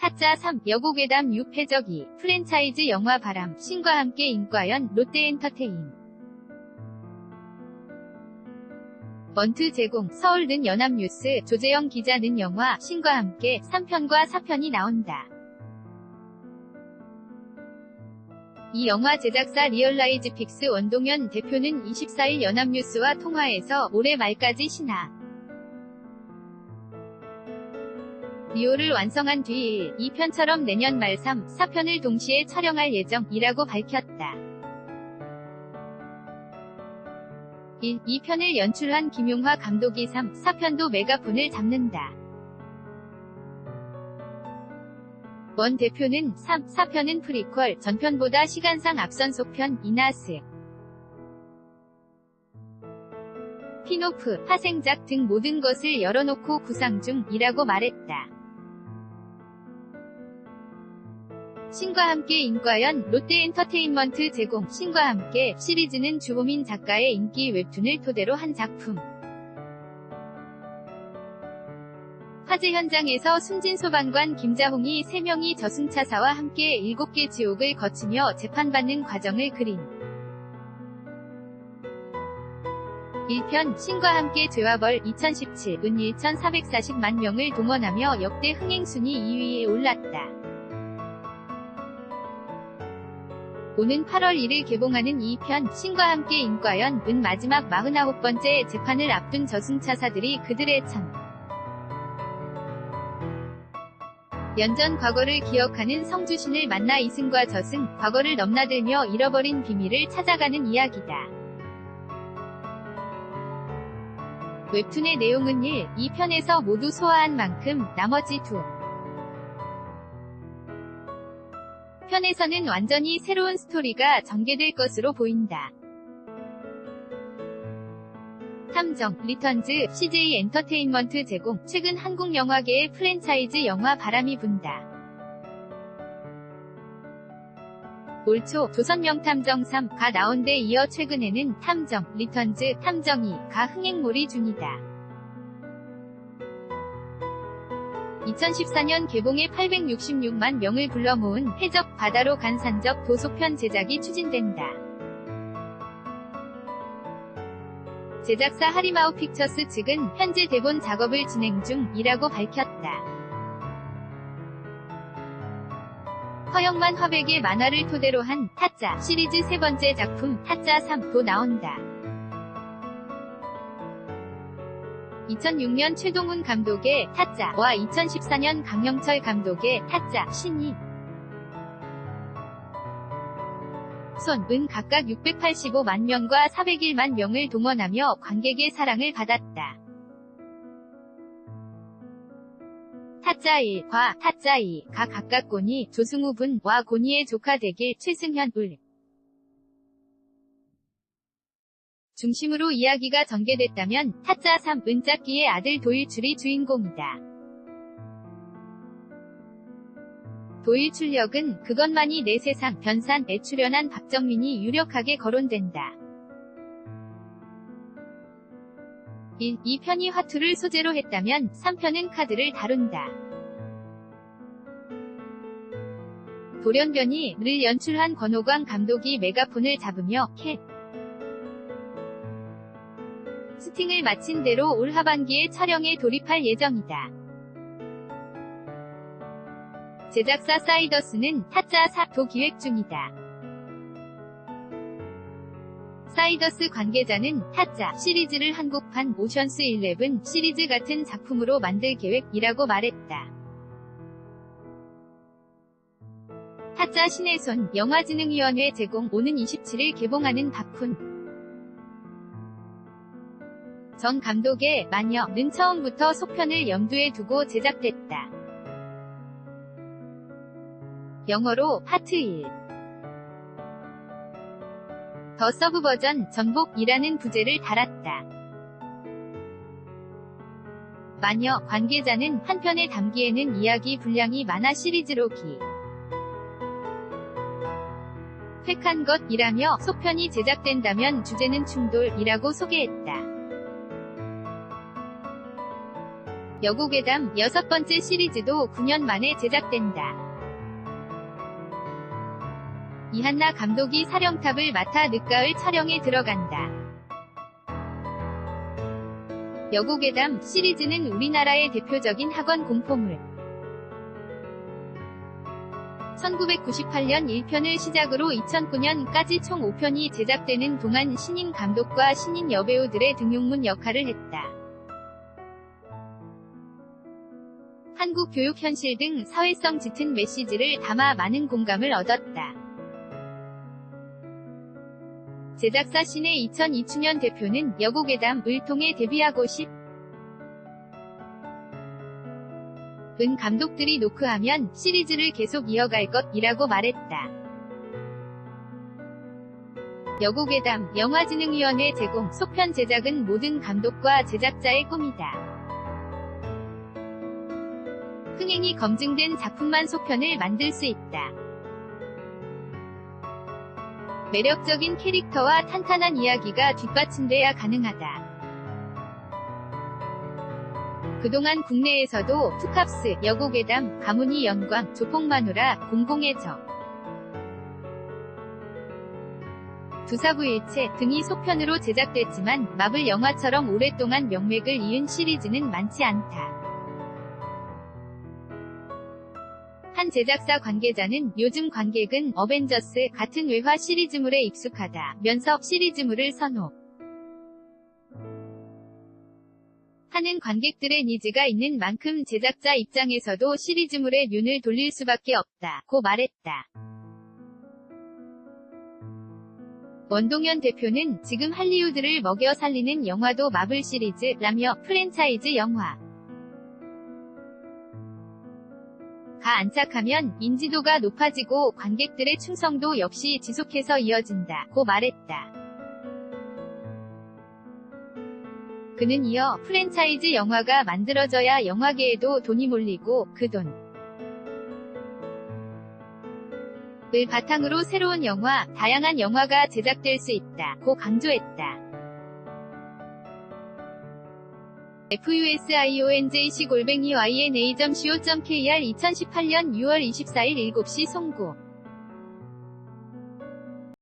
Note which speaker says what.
Speaker 1: 타짜 3 여고괴담 6 해적이 프랜차이즈 영화 바람 신과 함께 인과연 롯데엔터테인 원트 제공 서울는 연합뉴스 조재영 기자는 영화 신과 함께 3편과 4편이 나온다. 이 영화 제작사 리얼라이즈 픽스 원동현 대표는 24일 연합뉴스와 통화에서 올해 말까지 신화 리오를 완성한 뒤 2편처럼 내년 말 3, 4편을 동시에 촬영할 예정이라고 밝혔다. 1, 2편을 연출한 김용화 감독이 3, 4편도 메가폰을 잡는다. 원 대표는 3, 4편은 프리퀄, 전편보다 시간상 앞선 속편, 이나스, 피노프, 파생작 등 모든 것을 열어놓고 구상 중이라고 말했다. 신과 함께 인과연 롯데엔터테인먼트 제공 신과 함께 시리즈는 주호민 작가의 인기 웹툰을 토대로 한 작품. 화재 현장에서 숨진 소방관 김자홍이 3명이 저승차사와 함께 7개 지옥을 거치며 재판받는 과정을 그린 1편 신과 함께 죄와 벌 2017은 1,440만 명을 동원하며 역대 흥행순위 2위에 올랐다. 오는 8월 1일 개봉하는 2편 신과 함께 인과연 은 마지막 49번째 재판을 앞둔 저승차사들이 그들의 참 연전 과거를 기억하는 성주신을 만나 이승과 저승, 과거를 넘나들며 잃어버린 비밀을 찾아가는 이야기다. 웹툰의 내용은 1, 2편에서 모두 소화한 만큼 나머지 두 편에서는 완전히 새로운 스토리가 전개될 것으로 보인다. 탐정, 리턴즈, CJ 엔터테인먼트 제공, 최근 한국 영화계의 프랜차이즈 영화 바람이 분다. 올초 조선명탐정 3가 나온 데 이어 최근에는 탐정, 리턴즈, 탐정 2가 흥행몰이 중이다. 2014년 개봉에 866만 명을 불러 모은 해적 바다로 간 산적 도소편 제작이 추진된다. 제작사 하리마우 픽처스 측은 현재 대본 작업을 진행 중이라고 밝혔다. 허영만 화백의 만화를 토대로 한 타짜 시리즈 세 번째 작품 타짜 3도 나온다. 2006년 최동훈 감독의 타짜와 2014년 강영철 감독의 타짜 신이 손은 각각 685만 명과 401만 명을 동원하며 관객의 사랑을 받았다. 타짜 1과 타짜 2가 각각 고니, 조승우 분과 고니의 조카 되길 최승현 울 중심으로 이야기가 전개됐다면 타짜 3 은짝기의 아들 도일출이 주인공이다. 도일출 역은 그것만이 내 세상 변산에 출연한 박정민이 유력하게 거론된다. 1. 2편이 화투를 소재로 했다면 3편은 카드를 다룬다. 돌연변이 를 연출한 권호광 감독이 메가폰을 잡으며 캣 스팅을 마친 대로 올 하반기에 촬영에 돌입할 예정이다. 제작사 사이더스는 타짜 4도 기획 중이다. 사이더스 관계자는 타짜 시리즈를 한국판 오션스 11 시리즈 같은 작품으로 만들 계획이라고 말했다. 타짜 신의 손 영화진흥위원회 제공 오는 27일 개봉하는 바쿤 전 감독의 마녀는 처음부터 속편을 염두에 두고 제작됐다. 영어로 파트 1 더 서브 버전 전복이라는 부제를 달았다. 마녀 관계자는 한 편에 담기에는 이야기 분량이 많아 시리즈로 기 획한 것이라며 속편이 제작된다면 주제는 충돌이라고 소개했다. 여고괴담 여섯 번째 시리즈도 9년 만에 제작된다. 이한나 감독이 사령탑을 맡아 늦가을 촬영에 들어간다. 여고괴담 시리즈는 우리나라의 대표적인 학원 공포물. 1998년 1편을 시작으로 2009년까지 총 5편이 제작되는 동안 신인 감독과 신인 여배우들의 등용문 역할을 했다. 한국 교육 현실 등 사회성 짙은 메시지를 담아 많은 공감을 얻었다. 제작사 신의 2002년 대표는 여고괴담을 통해 데뷔하고 싶 은 감독들이 노크하면 시리즈를 계속 이어갈 것이라고 말했다. 여고괴담 영화진흥위원회 제공 속편 제작은 모든 감독과 제작자의 꿈이다. 흥행이 검증된 작품만 속편을 만들 수 있다. 매력적인 캐릭터와 탄탄한 이야기가 뒷받침돼야 가능하다. 그동안 국내에서도 투캅스, 여고괴담, 가문이 영광, 조폭마누라, 공공의 적, 두사부일체 등이 속편으로 제작됐지만 마블 영화처럼 오랫동안 명맥을 이은 시리즈는 많지 않다. 한 제작사 관계자는 요즘 관객은 어벤져스 같은 외화 시리즈물에 익숙하다 면서 시리즈물을 선호. 하는 관객들의 니즈가 있는 만큼 제작자 입장에서도 시리즈물에 눈을 돌릴 수밖에 없다. 고 말했다. 원동현 대표는 지금 할리우드를 먹여 살리는 영화도 마블 시리즈라며 프랜차이즈 영화. 가 안착하면 인지도가 높아지고 관객들의 충성도 역시 지속해서 이어진다. 고 말했다. 그는 이어 프랜차이즈 영화가 만들어져야 영화계에도 돈이 몰리고 그 돈. 을 바탕으로 새로운 영화, 다양한 영화가 제작될 수 있다. 고 강조했다. Fusionjc 골뱅이 yna.co.kr 2018년 6월 24일 7시 송구